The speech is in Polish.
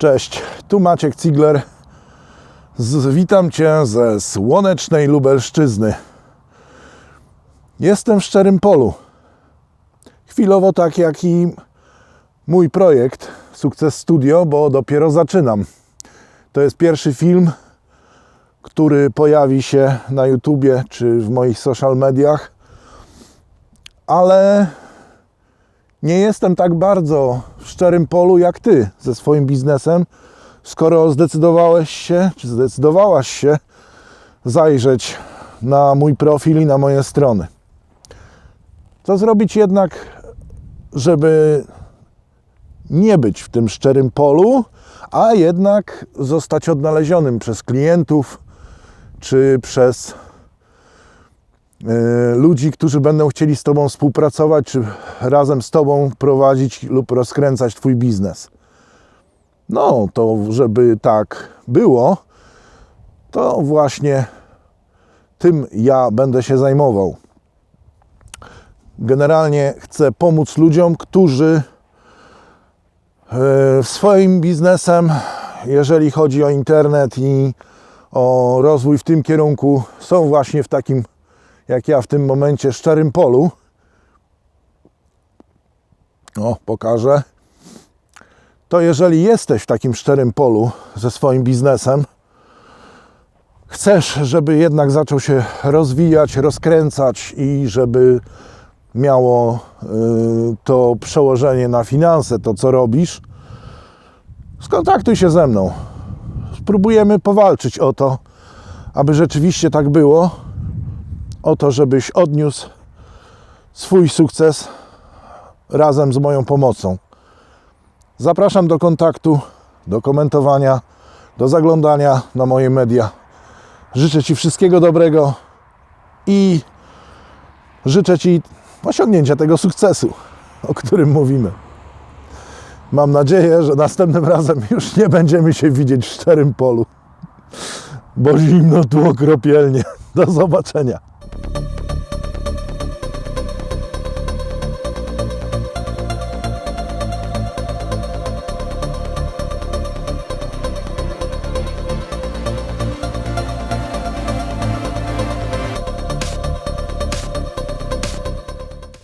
Cześć, tu Maciek Cigler. Z, witam Cię ze słonecznej Lubelszczyzny. Jestem w szczerym polu. Chwilowo tak jak i mój projekt Sukces Studio, bo dopiero zaczynam. To jest pierwszy film, który pojawi się na YouTubie czy w moich social mediach, ale nie jestem tak bardzo w szczerym polu jak ty ze swoim biznesem, skoro zdecydowałeś się, czy zdecydowałaś się zajrzeć na mój profil i na moje strony. Co zrobić jednak, żeby nie być w tym szczerym polu, a jednak zostać odnalezionym przez klientów czy przez ludzi, którzy będą chcieli z Tobą współpracować, czy razem z Tobą prowadzić lub rozkręcać Twój biznes. No, to żeby tak było, to właśnie tym ja będę się zajmował. Generalnie chcę pomóc ludziom, którzy e, swoim biznesem, jeżeli chodzi o internet i o rozwój w tym kierunku, są właśnie w takim, jak ja w tym momencie, szczerym polu. O, pokażę. To jeżeli jesteś w takim szczerym polu ze swoim biznesem, chcesz, żeby jednak zaczął się rozwijać, rozkręcać i żeby miało y, to przełożenie na finanse, to co robisz, skontaktuj się ze mną. Spróbujemy powalczyć o to, aby rzeczywiście tak było, o to, żebyś odniósł swój sukces razem z moją pomocą. Zapraszam do kontaktu, do komentowania, do zaglądania na moje media. Życzę Ci wszystkiego dobrego i życzę Ci osiągnięcia tego sukcesu, o którym mówimy. Mam nadzieję, że następnym razem już nie będziemy się widzieć w szczerym polu, bo zimno tu okropielnie. Do zobaczenia.